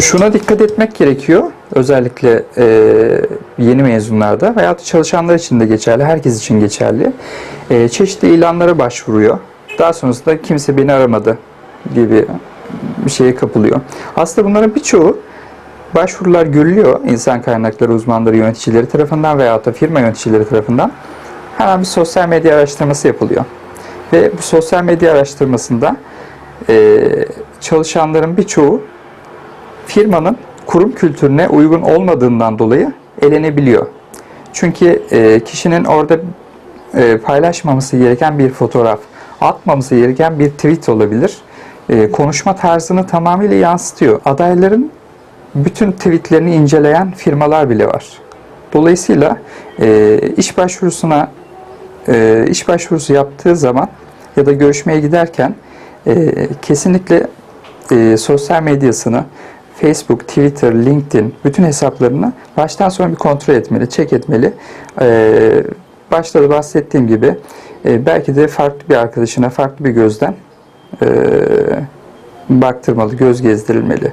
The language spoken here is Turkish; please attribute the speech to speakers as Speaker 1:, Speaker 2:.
Speaker 1: Şuna dikkat etmek gerekiyor. Özellikle e, yeni mezunlarda veya çalışanlar için de geçerli, herkes için geçerli. E, çeşitli ilanlara başvuruyor. Daha sonrasında kimse beni aramadı gibi bir şeye kapılıyor. Aslında bunların birçoğu başvurular görülüyor insan kaynakları uzmanları, yöneticileri tarafından veya da firma yöneticileri tarafından. Hemen bir sosyal medya araştırması yapılıyor. Ve bu sosyal medya araştırmasında e, çalışanların birçoğu firmanın kurum kültürüne uygun olmadığından dolayı elenebiliyor. Çünkü e, kişinin orada e, paylaşmaması gereken bir fotoğraf, atmaması gereken bir tweet olabilir. E, konuşma tarzını tamamıyla yansıtıyor. Adayların bütün tweetlerini inceleyen firmalar bile var. Dolayısıyla e, iş başvurusuna e, iş başvurusu yaptığı zaman ya da görüşmeye giderken e, kesinlikle e, sosyal medyasını Facebook, Twitter, LinkedIn bütün hesaplarını baştan sona bir kontrol etmeli, check etmeli. E, başta da bahsettiğim gibi e, belki de farklı bir arkadaşına farklı bir gözden e, baktırmalı, göz gezdirilmeli.